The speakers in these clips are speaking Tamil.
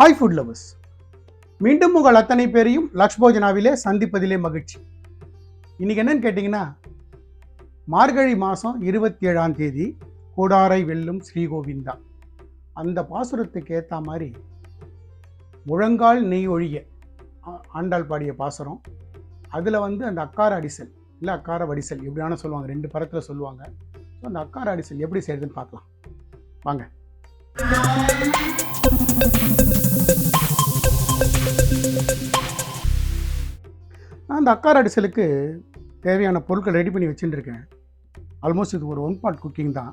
ஹாய் ஃபுட் லவர்ஸ் மீண்டும் உங்கள் அத்தனை பேரையும் லக்ஷ் போஜனாவிலே சந்திப்பதிலே மகிழ்ச்சி. இன்றைக்கி என்னன்னு கேட்டிங்கன்னா மார்கழி மாதம் இருபத்தி ஏழாம் தேதி கோடாரை வெல்லும் ஸ்ரீகோவிந்தா அந்த பாசுரத்துக்கு ஏற்ற மாதிரி முழங்கால் நெய் ஒழிய ஆ- ஆண்டாள் பாடிய பாசுரம். அதில் வந்து அந்த அக்கார அடிசல் இல்லை அக்கார வடிசல் எப்படியான சொல்லுவாங்க ரெண்டு படத்தில் சொல்லுவாங்க. ஸோ அந்த அக்கார அடிசல் எப்படி செய்யுதுன்னு பார்க்கலாம். வாங்க. நான் அந்த அக்கார அடிசலுக்கு தேவையான பொருட்கள் ரெடி பண்ணி வச்சுட்டுருக்கேன். ஆல்மோஸ்ட் இது ஒரு ஒன் பார்ட் குக்கிங் தான்.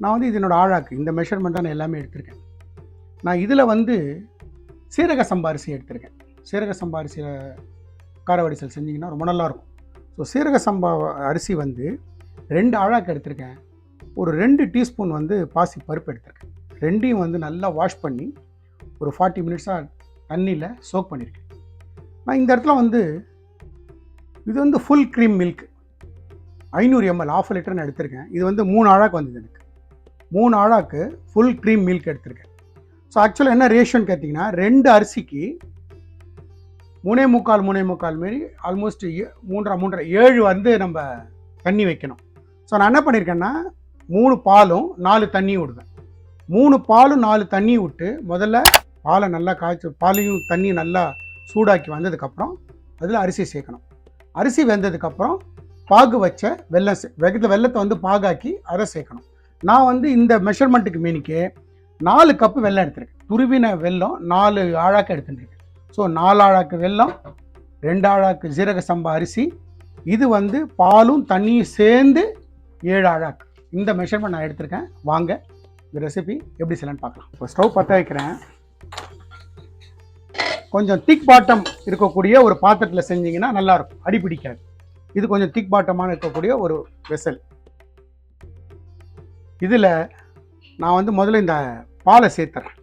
நான் வந்து இது என்னோடய ஆழாக்கு இந்த மெஷர்மெண்ட் தான் நான் எல்லாமே எடுத்திருக்கேன். நான் இதில் வந்து சீரக சம்பா அரிசி எடுத்திருக்கேன். சீரக சம்பா அரிசியில் கார வடிசல் செஞ்சிங்கன்னா ரொம்ப நல்லாயிருக்கும் ஸோ சீரக சம்பா அரிசி வந்து ரெண்டு ஆழாக்கு எடுத்திருக்கேன். ஒரு ரெண்டு டீஸ்பூன் வந்து பாசி பருப்பு எடுத்திருக்கேன். ரெண்டையும் வந்து நல்லா வாஷ் பண்ணி ஒரு ஃபார்ட்டி மினிட்ஸாக தண்ணியில் சோக் பண்ணியிருக்கேன் நான் இந்த இடத்துல வந்து இது வந்து ஃபுல் க்ரீம் மில்க் ஐநூறு எம்எல் ஆஃப் லிட்டர் நான் எடுத்திருக்கேன். இது வந்து மூணு ஆழாக்கு வந்தது எனக்கு. மூணு ஆழாக்கு ஃபுல் க்ரீம் மில்க் எடுத்திருக்கேன். ஸோ ஆக்சுவலாக என்ன ரேஷியோன்னு கேட்டிங்கன்னா ரெண்டு அரிசிக்கு மூணே முக்கால் மூணே முக்கால் மாரி ஆல்மோஸ்ட் மூன்றரை மூன்றரை ஏழு வந்து நம்ம தண்ணி வைக்கணும். ஸோ நான் என்ன பண்ணியிருக்கேன்னா மூணு பாலும் நாலு தண்ணியும் விடுவேன். மூணு பாலும் நாலு தண்ணி விட்டு முதல்ல பாலை நல்லா காய்ச்சி பாலையும் தண்ணியும் நல்லா சூடாக்கி வந்ததுக்கப்புறம் அதில் அரிசி சேர்க்கணும். அரிசி வெந்ததுக்கப்புறம் பாகு வச்ச வெள்ளம் சே- வெகுத வெள்ளத்தை வந்து பாகாக்கி அதை சேர்க்கணும். நான் வந்து இந்த மெஷர்மெண்ட்டுக்கு மீனிக்கு நாலு கப்பு வெள்ளம் எடுத்திருக்கேன். துருவின வெல்லம் நாலு ஆழாக்கு எடுத்துட்டுருக்கேன் ஸோ நாலு ஆழாக்கு வெல்லம் ரெண்டு ஆழாக்கு ஜீரக சம்பா அரிசி இது வந்து பாலும் தண்ணியும் சேர்ந்து ஏழு ஆழாக்கு. இந்த மெஷர்மெண்ட் நான் எடுத்திருக்கேன். வாங்க இந்த ரெசிபி எப்படி செய்யலான்னு பார்க்கலாம். இப்போ ஸ்டவ் பற்ற வைக்கிறேன். கொஞ்சம் திக் பாட்டம் இருக்கக்கூடிய ஒரு பாத்திரத்தில் செஞ்சீங்கன்னா நல்லாயிருக்கும். அடி பிடிக்காது. இது கொஞ்சம் திக் பாட்டமாக இருக்கக்கூடிய ஒரு வெசல் இதில் நான் வந்து முதல்ல இந்த பாலை சேர்த்துறேன்.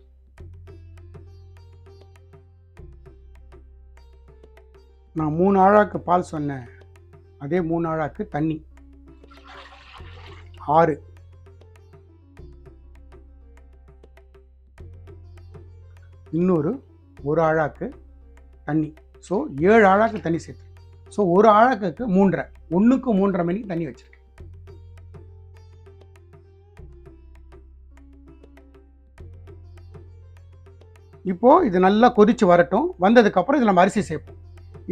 நான் மூணு ஆழாக்கு பால் சொன்னேன். அதே மூணு ஆழாக்கு தண்ணி. ஆறு. இன்னொரு ஒரு ஆழாக்கு தண்ணி. ஸோ ஏழு ஆழாக்கு தண்ணி சேர்த்து. ஸோ ஒரு ஆழாக்கு மூன்றரை. ஒன்றுக்கு மூன்றரை மணிக்கு தண்ணி வச்சுருக்கேன் இப்போது இது நல்லா கொதிச்சு வரட்டும். வந்ததுக்கப்புறம் இதில் நம்ம அரிசி சேர்ப்போம்.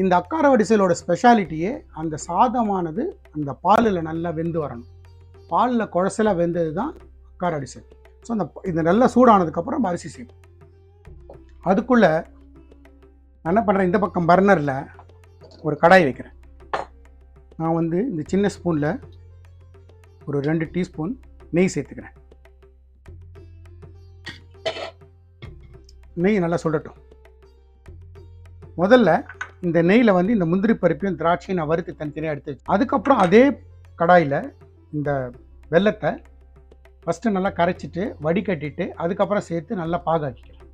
இந்த அக்கார வடிசலோட ஸ்பெஷாலிட்டியே அந்த சாதமானது அந்த பாலில் நல்லா வெந்து வரணும். பாலில் குழசலாக வெந்தது தான் அக்கார அடிசல் ஸோ அந்த இது நல்லா சூடானதுக்கப்புறம் அரிசி சேர்ப்போம் அதுக்குள்ளே நான் என்ன பண்ணுறேன் இந்த பக்கம் பர்னரில் ஒரு கடாய் வைக்கிறேன். நான் வந்து இந்த சின்ன ஸ்பூனில் ஒரு ரெண்டு டீஸ்பூன் நெய் சேர்த்துக்கிறேன். நெய் நல்லா சுடட்டும். முதல்ல இந்த நெய்யில் வந்து இந்த முந்திரி பருப்பையும் திராட்சையும் நான் வறுத்து தனித்தனியாக எடுத்து அதுக்கப்புறம் அதே கடாயில் இந்த வெல்லத்தை ஃபஸ்ட்டு நல்லா கரைச்சிட்டு வடிகட்டிட்டு அதுக்கப்புறம் சேர்த்து நல்லா பாகாக்கிக்கலாம்.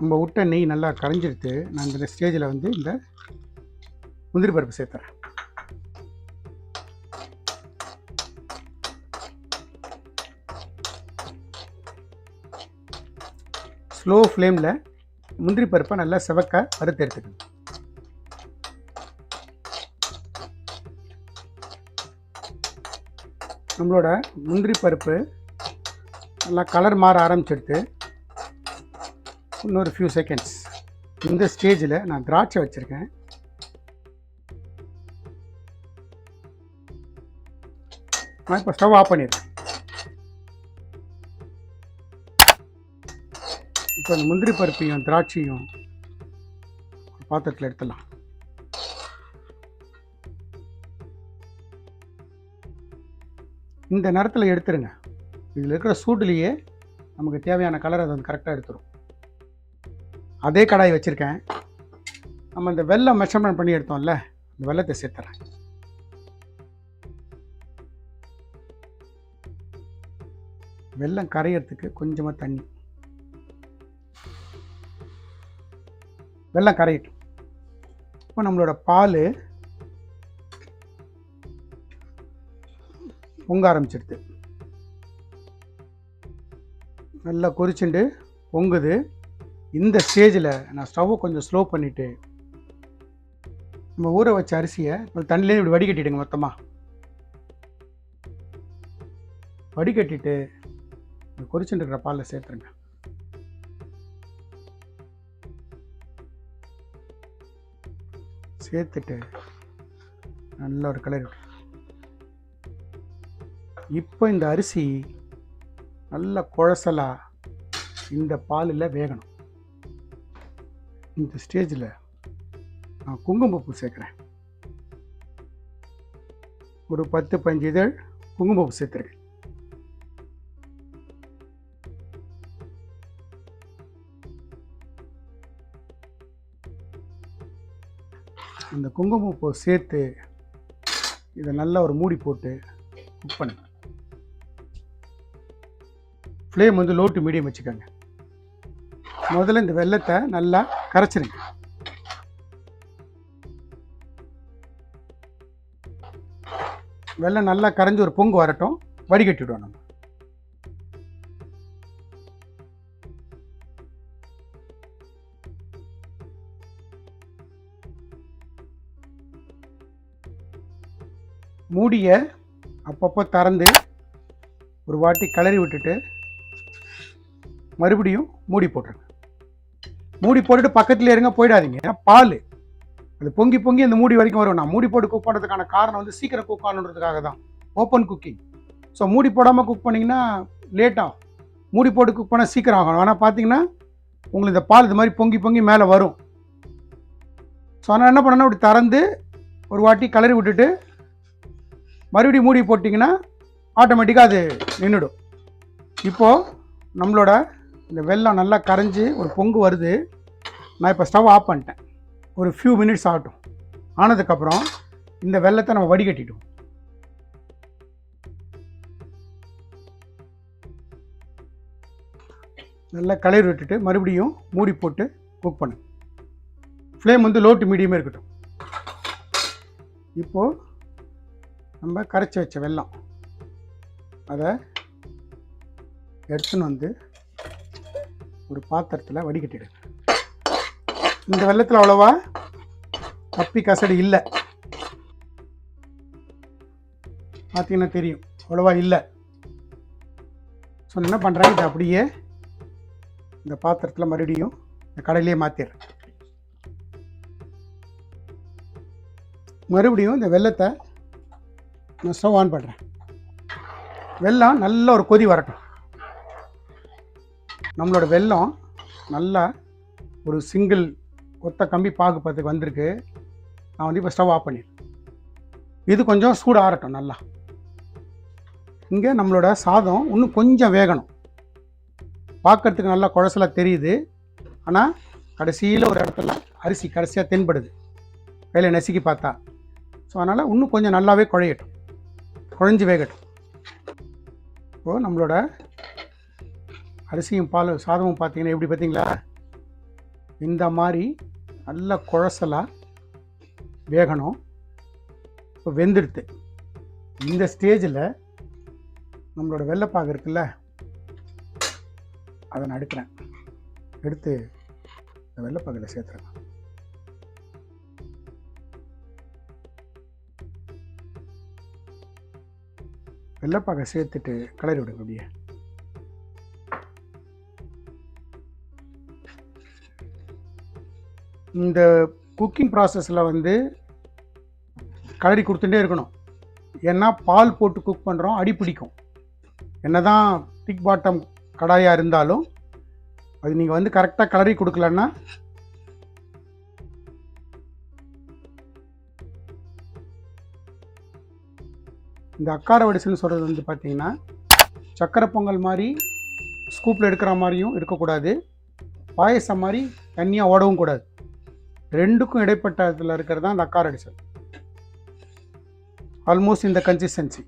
நம்ம விட்ட நெய் நல்லா கரைஞ்சிருத்து நான் இந்த ஸ்டேஜில் வந்து இந்த முந்திரி பருப்பு சேர்த்துறேன். ஸ்லோ ஃப்ளேமில் முந்திரி பருப்பை நல்லா செவக்க வறுத்து எடுத்துக்கணும். நம்மளோட முந்திரி பருப்பு நல்லா கலர் மாற ஆரம்பிச்சிடுத்து. இன்னொரு ஃபியூ செகண்ட்ஸ் இந்த ஸ்டேஜில் நான் திராட்சை வச்சுருக்கேன். நான் இப்போ ஸ்டவ் ஆஃப் பண்ணிடுறேன் இப்போ இந்த முந்திரி பருப்பையும் திராட்சையும் பாத்திரத்தில் எடுத்துடலாம். இந்த நேரத்தில் எடுத்துருங்க. இதில் இருக்கிற சூட்டிலேயே நமக்கு தேவையான கலர் அதை வந்து கரெக்டாக எடுத்துரும். அதே கடாய் வச்சுருக்கேன். நம்ம இந்த வெள்ளம் மெஷர்மெண்ட் பண்ணி எடுத்தோம்ல இந்த வெள்ளத்தை சேர்த்துறேன். வெள்ளம் கரையிறதுக்கு கொஞ்சமாக தண்ணி. வெள்ளம் கரையட்டும். இப்போ நம்மளோட பால் பொங்க ஆரம்பிச்சிடுது. நல்லா கொதிச்சுண்டு பொங்குது. இந்த ஸ்டேஜில் நான் ஸ்டவ்வை கொஞ்சம் ஸ்லோ பண்ணிவிட்டு நம்ம ஊற வச்ச அரிசியை ஒரு தண்ணியிலே இப்படி வடிகட்டிடுங்க மொத்தமாக வடிகட்டிட்டு இந்த கொதிச்சுட்டு இருக்கிற பாலில் சேர்த்துருங்க. சேர்த்துட்டு நல்ல ஒரு கலர் இப்போ இந்த அரிசி நல்ல குழசலாக இந்த பாலில் வேகணும். இந்த ஸ்டேஜில் நான் குங்குமப்பூ சேர்க்குறேன். ஒரு பத்து பஞ்சு இதழ் குங்குமப்பூ சேர்த்துருக்கேன். அந்த குங்குமப்பூ சேர்த்து இதை நல்லா ஒரு மூடி போட்டு குக் பண்ணு ஃப்ளேம் வந்து லோ டு மீடியம் வச்சுக்கோங்க. முதல்ல இந்த வெள்ளத்தை நல்லா கரைச்சிருங்க. வெள்ளம் நல்லா கரைஞ்சி ஒரு பொங்கு வரட்டும். வடிகட்டிவிடுவோம் நம்ம. மூடிய அப்பப்போ திறந்து ஒரு வாட்டி கிளறி விட்டுட்டு மறுபடியும் மூடி போட்டுருங்க. மூடி போட்டுட்டு பக்கத்தில் இருங்க போயிடாதீங்க. ஏன்னா பால். அது பொங்கி பொங்கி அந்த மூடி வரைக்கும் வரும். நான் மூடி போட்டு குக் பண்ணுறதுக்கான காரணம் வந்து சீக்கிரம் குக் ஆகணுன்றதுக்காக தான். ஓப்பன் குக்கிங் ஸோ மூடி போடாமல் குக் பண்ணிங்கன்னா லேட் ஆகும். மூடி போட்டு குக் பண்ணால் சீக்கிரம் ஆகணும். ஆனால் பார்த்தீங்கன்னா உங்களுக்கு இந்த பால் இது மாதிரி பொங்கி பொங்கி மேலே வரும். ஸோ அதனால் என்ன பண்ணணும்? இப்படி திறந்து ஒரு வாட்டி கலரி விட்டுட்டு மறுபடியும் மூடி போட்டிங்கன்னா ஆட்டோமேட்டிக்காக அது நின்றுடும். இப்போது நம்மளோட இந்த வெள்ளம் நல்லா கரைஞ்சி ஒரு பொங்கு வருது. நான் இப்போ ஸ்டவ் ஆஃப் பண்ணிட்டேன். ஒரு ஃபியூ மினிட்ஸ் ஆகட்டும். ஆனதுக்கப்புறம் இந்த வெள்ளத்தை நம்ம வடிகட்டிட்டோம். நல்லா கலர் விட்டுட்டு மறுபடியும் மூடி போட்டு குக் பண்ணு. ஃப்ளேம் வந்து லோ டு மீடியமே இருக்கட்டும். இப்போது நம்ம கரைச்சி வச்ச வெல்லம் அதை எடுத்துன்னு வந்து ஒரு பாத்திரத்தில் வடிகட்டிடுங்க இந்த வெள்ளத்தில் அவ்வளோவா கப்பி கசடு இல்லை. பார்த்தீங்கன்னா தெரியும். அவ்வளோவா இல்லை. ஸோ என்ன பண்ணுறேன் இதை அப்படியே இந்த பாத்திரத்தில் மறுபடியும் இந்த கடையிலே மாற்றிடுறேன் மறுபடியும் இந்த வெள்ளத்தை நான் ஸ்டவ் ஆன் பண்ணுறேன் வெள்ளம் நல்ல ஒரு கொதி வரட்டும். நம்மளோட வெல்லம் நல்லா ஒரு சிங்கிள் ஒத்த கம்பி பாகு பத்துக்கு வந்திருக்கு. நான் வந்து இப்போ ஸ்டவ் ஆஃப் பண்ணிடுறேன் இது கொஞ்சம் சூடு ஆறட்டும் நல்லா. இங்கே நம்மளோட சாதம் இன்னும் கொஞ்சம் வேகணும். பார்க்கறதுக்கு நல்லா குழசலாக தெரியுது. ஆனால் கடைசியில் ஒரு இடத்துல அரிசி கடைசியாக தென்படுது. கையில் நசுக்கி பார்த்தா. ஸோ அதனால் இன்னும் கொஞ்சம் நல்லாவே குழையட்டும். குழஞ்சி வேகட்டும். இப்போது நம்மளோட அரிசியும் பால் சாதமும் பார்த்தீங்கன்னா எப்படி பார்த்தீங்களா? இந்த மாதிரி நல்ல குழசலாக வேகணும். இப்போ வெந்துடுது. இந்த ஸ்டேஜில் நம்மளோட வெள்ளைப்பாக இருக்குல்ல அதை நான் எடுக்கிறேன். எடுத்து இந்த வெள்ளைப்பாகில் சேர்த்துறேன். வெள்ளைப்பாகை சேர்த்துட்டு கலரி விடுங்க அப்படியே. இந்த குக்கிங் ப்ராசஸில் வந்து கலரி கொடுத்துட்டே இருக்கணும். ஏன்னா பால் போட்டு குக் பண்ணுறோம் அடி பிடிக்கும். என்ன தான் திக் பாட்டம் கடாயாக இருந்தாலும் அது நீங்கள் வந்து கரெக்டாக கலரி கொடுக்கலன்னா இந்த அக்கார வடிசல்னு சொல்கிறது வந்து பார்த்தீங்கன்னா சக்கரை பொங்கல் மாதிரி ஸ்கூப்பில் எடுக்கிற மாதிரியும் இருக்கக்கூடாது. பாயசம் மாதிரி தண்ணியாக ஓடவும் கூடாது. ரெண்டுக்கும் இடைப்பட்ட இதில் இருக்கிறது தான் அந்த அக்காரடி அடிசல் ஆல்மோஸ்ட் இந்த கன்சிஸ்டன்சி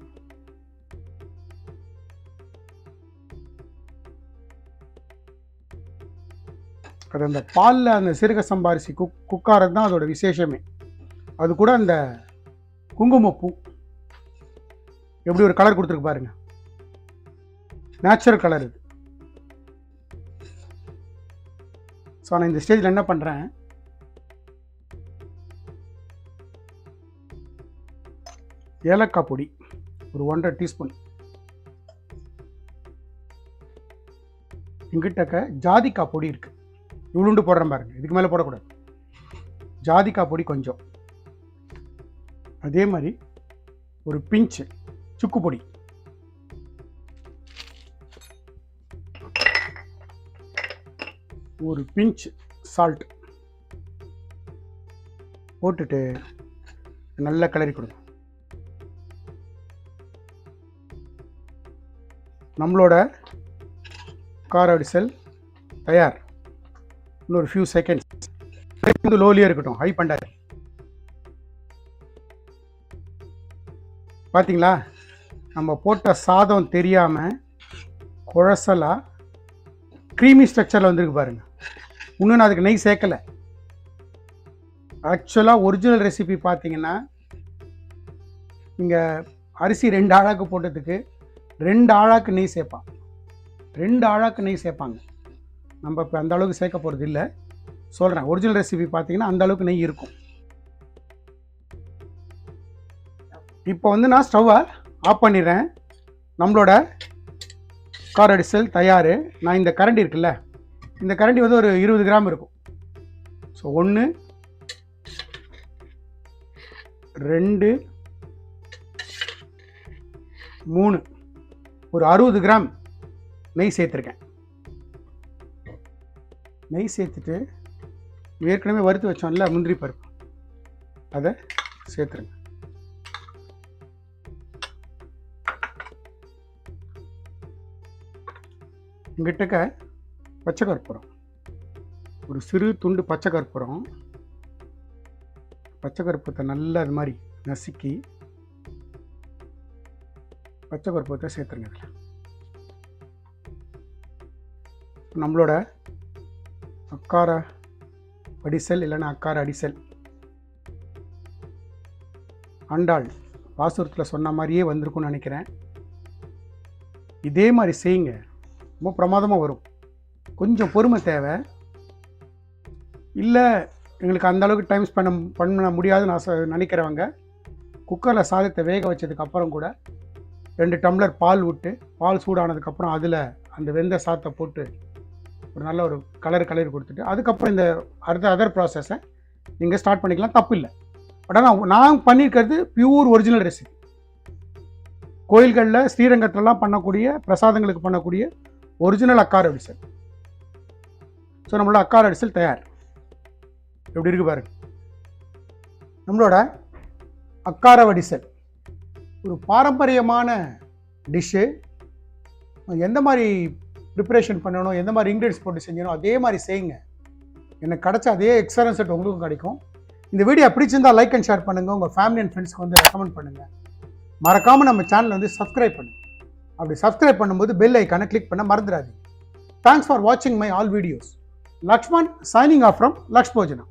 அது அந்த பாலில் அந்த சிறுக சம்பாரிசி குக் குக்காரது தான் அதோட விசேஷமே. அது கூட அந்த குங்குமப்பூ. எப்படி ஒரு கலர் கொடுத்துருக்கு பாருங்க. நேச்சுரல் கலர் இது. ஸோ நான் இந்த ஸ்டேஜில் என்ன பண்ணுறேன் ஏலக்காய் பொடி ஒரு ஒன்றரை டீஸ்பூன். எங்கிட்டக்க ஜாதிக்காய் பொடி இருக்குது இவ்வளோண்டு போடுறேன் பாருங்க இதுக்கு மேலே போடக்கூடாது. ஜாதிக்காய் பொடி கொஞ்சம். அதே மாதிரி ஒரு பிஞ்சு சுக்கு பொடி. ஒரு பிஞ்ச் சால்ட் போட்டுட்டு நல்லா கிளறி கொடுங்க. நம்மளோட கார் அடிசல் தயார் இன்னொரு ஃபியூ செகண்ட்ஸ் வந்து லோலியாக இருக்கட்டும். ஹை பண்ணாரு பார்த்தீங்களா நம்ம போட்ட சாதம் தெரியாமல் குழசலாக க்ரீமி ஸ்ட்ரக்சரில் வந்திருக்கு பாருங்க. இன்னும் நான் அதுக்கு நெய் சேர்க்கலை. ஆக்சுவலாக ஒரிஜினல் ரெசிபி பார்த்தீங்கன்னா இங்கே அரிசி ரெண்டு ஆழாக்கு போட்டதுக்கு ரெண்டு ஆழாக்கு நெய் சேர்ப்பான். ரெண்டு ஆழாக்கு நெய் சேர்ப்பாங்க. நம்ம இப்போ அந்த அளவுக்கு சேர்க்க போகிறது இல்லை. சொல்கிறேன் ஒரிஜினல் ரெசிபி பார்த்தீங்கன்னா அந்த அளவுக்கு நெய் இருக்கும். இப்போ வந்து நான் ஸ்டவ்வை ஆஃப் பண்ணிடுறேன். நம்மளோட கார் அடிசல் தயார். நான் இந்த கரண்டி இருக்குல்ல இந்த கரண்டி வந்து ஒரு இருபது கிராம் இருக்கும். ஸோ ஒன்று ரெண்டு மூணு. ஒரு அறுபது கிராம் நெய் சேர்த்துருக்கேன். நெய் சேர்த்துட்டு ஏற்கனவே வறுத்து வச்சோம்ல முந்திரி பருப்பு. அதை சேர்த்துருங்க. இங்கிட்டக்க பச்சை கற்பூரம். ஒரு சிறு துண்டு பச்சை கற்பூரம். பச்சை கற்பூரத்தை நல்லா அது மாதிரி நசுக்கி பச்சை கற்பூரத்தை சேர்த்துருங்க இதில். நம்மளோட அக்கார அடிசல் இல்லைன்னா அக்கார அடிசல். அண்டாள் பாசுரத்தில் சொன்ன மாதிரியே வந்திருக்கும்னு நினைக்கிறேன். இதே மாதிரி செய்யுங்க. ரொம்ப பிரமாதமாக வரும். கொஞ்சம் பொறுமை தேவை. இல்லை எங்களுக்கு அந்த அளவுக்கு டைம் ஸ்பெண்ட் பண்ண முடியாதுன்னு நான் நினைக்கிறவங்க குக்கரில் சாதத்தை வேக வச்சதுக்கு அப்புறம் கூட ரெண்டு டம்ளர் பால் விட்டு பால் சூடானதுக்கப்புறம் அதில் அந்த வெந்த சாத்தை போட்டு ஒரு நல்ல ஒரு கலர் கலர் கொடுத்துட்டு அதுக்கப்புறம் இந்த அடுத்த அதர் ப்ராசஸை நீங்கள் ஸ்டார்ட் பண்ணிக்கலாம். தப்பு இல்லை பட் ஆனால் நான் பண்ணியிருக்கிறது பியூர் ஒரிஜினல் ரெசிபி கோயில்களில் ஸ்ரீரங்கத்துலலாம் பண்ணக்கூடிய பிரசாதங்களுக்கு பண்ணக்கூடிய ஒரிஜினல் அக்கார அடிசல். ஸோ நம்மளோட அக்கார அடிசல் தயார். எப்படி இருக்கு பாருங்க. நம்மளோட அக்கார வடிசல் ஒரு பாரம்பரியமான டிஷ்ஷு. எந்த மாதிரி ப்ரிப்பரேஷன் பண்ணணும் எந்த மாதிரி இன்க்ரீடியன்ஸ் போட்டு செஞ்சணும் அதே மாதிரி செய்யுங்க. எனக்கு கிடச்ச அதே எக்ஸ்பீரியன்ஸ் செட் உங்களுக்கும் கிடைக்கும். இந்த வீடியோ பிடிச்சிருந்தால் லைக் அண்ட் ஷேர் பண்ணுங்கள் உங்கள் ஃபேமிலி அண்ட் ஃப்ரெண்ட்ஸ்க்கு வந்து ரெக்கமெண்ட் பண்ணுங்கள் மறக்காமல் நம்ம சேனலை வந்து சப்ஸ்கிரைப் பண்ணுங்கள் அப்படி சப்ஸ்கிரைப் பண்ணும்போது பெல் ஐக்கானை கிளிக் பண்ண மறந்துடாதீங்க. தேங்க்ஸ் ஃபார் வாட்சிங் my all videos Lakshman signing off from Lakshmojana